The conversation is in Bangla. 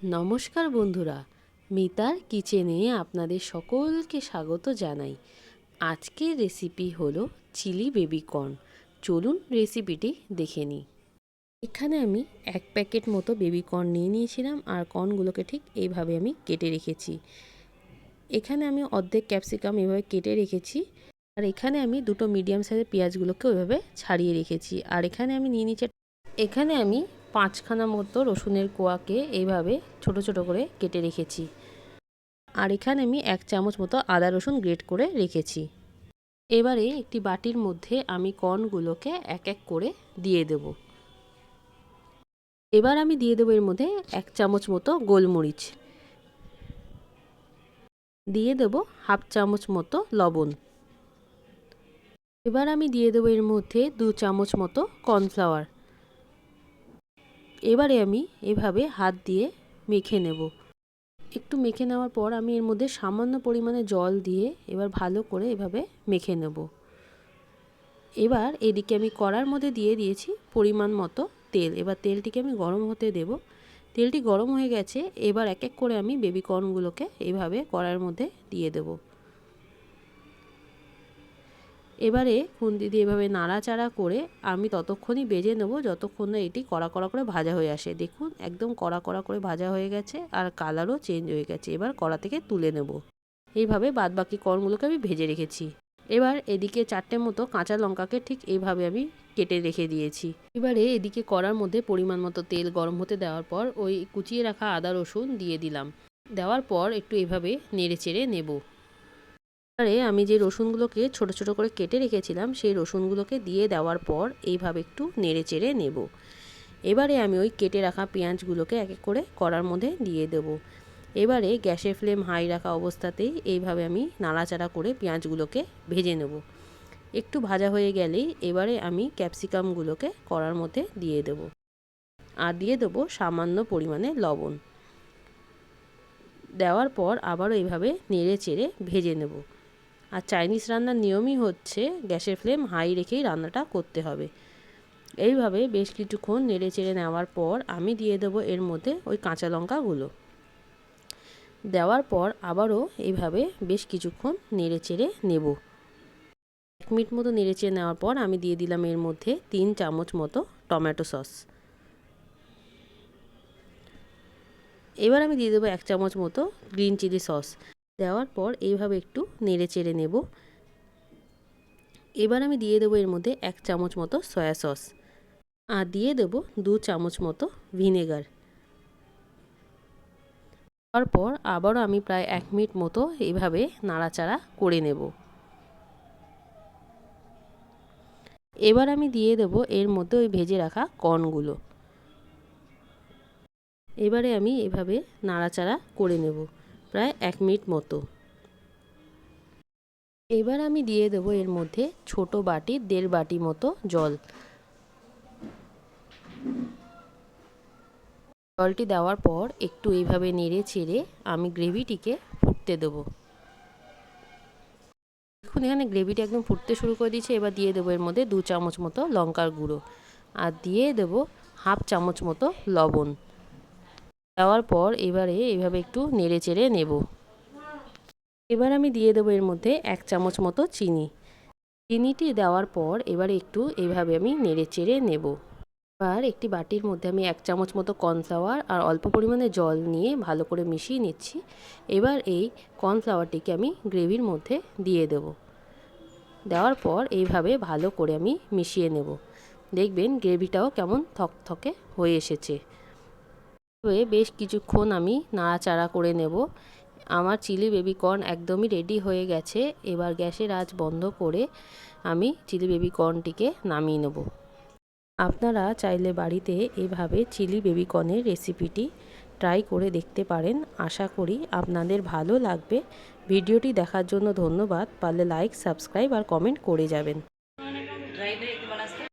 নমস্কার বন্ধুরা, মিতার কিচেনে আপনাদের সকলকে স্বাগত জানাই। আজকের রেসিপি হলো চিলি বেবিকর্ন চলুন রেসিপিটি দেখে নিই। এখানে আমি এক প্যাকেট মতো বেবিকর্ন নিয়ে নিয়েছিলাম আর কর্নগুলোকে ঠিক এইভাবে আমি কেটে রেখেছি। এখানে আমি অর্ধেক ক্যাপসিকাম এভাবে কেটে রেখেছি আর এখানে আমি দুটো মিডিয়াম সাইজের পেঁয়াজগুলোকে ওইভাবে ছাড়িয়ে রেখেছি। আর এখানে আমি নিয়ে নিচ্ছি, এখানে আমি পাঁচখানা মতো রসুনের কোয়াকে এইভাবে ছোট ছোট করে কেটে রেখেছি। আর এখানে আমি এক চামচ মতো আদা রসুন গ্রেট করে রেখেছি। এবারে একটি বাটির মধ্যে আমি কর্নগুলোকে এক এক করে দিয়ে দেব। এবার আমি দিয়ে দেবো এর মধ্যে এক চামচ মতো গোলমরিচ। দিয়ে দেব হাফ চামচ মতো লবণ। এবার আমি দিয়ে দেবো এর মধ্যে দু চামচ মতো কর্নফ্লাওয়ার। এবারে আমি এভাবে হাত দিয়ে মেখে নেব। একটু মেখে নেওয়ার পর আমি এর মধ্যে সামান্য পরিমাণে জল দিয়ে এবার ভালো করে এভাবে মেখে নেব। এবার এদিকে আমি কড়ার মধ্যে দিয়ে দিয়েছি পরিমাণ মতো তেল। এবার তেলটিকে আমি গরম হতে দেব। তেলটি গরম হয়ে গেছে। এবার এক এক করে আমি বেবি কর্নগুলোকে এইভাবে কড়ার মধ্যে দিয়ে দেবো। এবারে খুন্তি দিয়ে এভাবে নাড়াচাড়া করে আমি ততক্ষণই বেজে নেব, যতক্ষণ না এটি কড়া কড়া করে ভাজা হয়ে আসে। দেখুন, একদম কড়া কড়া করে ভাজা হয়ে গেছে আর কালারও চেঞ্জ হয়ে গেছে। এবার কড়া থেকে তুলে নেব। এইভাবে বাদ বাকি কর্নগুলোকে আমি ভেজে রেখেছি। এবার এদিকে চারটে মতো কাঁচা লঙ্কাকে ঠিক এইভাবে আমি কেটে রেখে দিয়েছি। এবারে এদিকে কড়ার মধ্যে পরিমাণ মতো তেল গরম হতে দেওয়ার পর ওই কুচিয়ে রাখা আদা রসুন দিয়ে দিলাম। দেওয়ার পর একটু এভাবে নেড়ে চেড়ে নেব। এবারে আমি যে রসুনগুলোকে ছোট ছোট করে কেটে রেখেছিলাম, সেই রসুনগুলোকে দিয়ে দেওয়ার পর এইভাবে একটু নেড়ে চেড়ে নেব। এবারে আমি ওই কেটে রাখা পেঁয়াজগুলোকে এক এক করে কড়ার মধ্যে দিয়ে দেব। এবারে গ্যাসের ফ্লেম হাই রাখা অবস্থাতেই এইভাবে আমি নাড়াচাড়া করে পেঁয়াজগুলোকে ভেজে নেব। একটু ভাজা হয়ে গেলেই এবারে আমি ক্যাপসিকামগুলোকে কড়ার মধ্যে দিয়ে দেব। আর দিয়ে দেবো সামান্য পরিমাণে লবণ। দেওয়ার পর আবারও এইভাবে নেড়ে চেড়ে ভেজে নেব। আর চাইনিজ রান্নার নিয়মই হচ্ছে গ্যাসের ফ্লেম হাই রেখেই রান্নাটা করতে হবে। এইভাবে বেশ কিছুক্ষণ নেড়ে চেড়ে নেওয়ার পর আমি দিয়ে দেবো এর মধ্যে ওই কাঁচা লঙ্কাগুলো। দেওয়ার পর আবারও এইভাবে বেশ কিছুক্ষণ নেড়ে চেড়ে নেব। এক মিনিট মতো নেড়ে চেড়ে নেওয়ার পর আমি দিয়ে দিলাম এর মধ্যে তিন চামচ মতো টমেটো সস। এবার আমি দিয়ে দেবো এক চামচ মতো গ্রিন চিলি সস। দেওয়ার পর এইভাবে একটু নেড়ে চেড়ে নেব। এবার আমি দিয়ে দেবো এর মধ্যে এক চামচ মতো সয়া সস আর দিয়ে দেবো দু চামচ মতো ভিনেগার। তারপর আবারও আমি প্রায় এক মিনিট মতো এইভাবে নাড়াচাড়া করে নেব। এবার আমি দিয়ে দেবো এর মধ্যে ওই ভেজে রাখা কর্নগুলো। এবারে আমি এভাবে নাড়াচাড়া করে নেব। প্রায় এক মিনিট মতো। এবার আমি দিয়ে দেব এর মধ্যে ছোট বাটি, দেড় বাটি মতো জল। জলটি দেওয়ার পর একটু এইভাবে নেড়ে ছেড়ে আমি গ্রেভিটিকে ফুটতে দেব। দেখুন, এখানে গ্রেভিটি একদম ফুটতে শুরু করে দিয়েছে। এবার দিয়ে দেবো এর মধ্যে দু চামচ মতো লঙ্কার গুঁড়ো। আর দিয়ে দেব হাফ চামচ মতো লবণ। দেওয়ার পর এবারে এভাবে একটু নেড়ে চেড়ে নেব। এবার আমি দিয়ে দেবো এর মধ্যে এক চামচ মতো চিনি। চিনিটি দেওয়ার পর এবারে একটু এভাবে আমি নেড়ে চেড়ে নেব। এবার একটি বাটির মধ্যে আমি এক চামচ মতো কর্নফ্লাওয়ার আর অল্প পরিমাণে জল নিয়ে ভালো করে মিশিয়ে নিচ্ছি। এবার এই কর্নফ্লাওয়ারটিকে আমি গ্রেভির মধ্যে দিয়ে দেব। দেওয়ার পর এইভাবে ভালো করে আমি মিশিয়ে নেব। দেখবেন গ্রেভিটাও কেমন থকথকে হয়ে এসেছে। হয়ে বেশ কিছুক্ষণ আমি নাড়াচাড়া করে নেব। আমার চিলি বেবিকর্ন একদমই রেডি হয়ে গেছে। এবার গ্যাসের আঁচ বন্ধ করে আমি চিলি বেবিকর্নটিকে নামিয়ে নেব। আপনারা চাইলে বাড়িতে এভাবে চিলি বেবিকর্নের রেসিপিটি ট্রাই করে দেখতে পারেন। আশা করি আপনাদের ভালো লাগবে। ভিডিওটি দেখার জন্য ধন্যবাদ। পারলে লাইক, সাবস্ক্রাইব আর কমেন্ট করে যাবেন।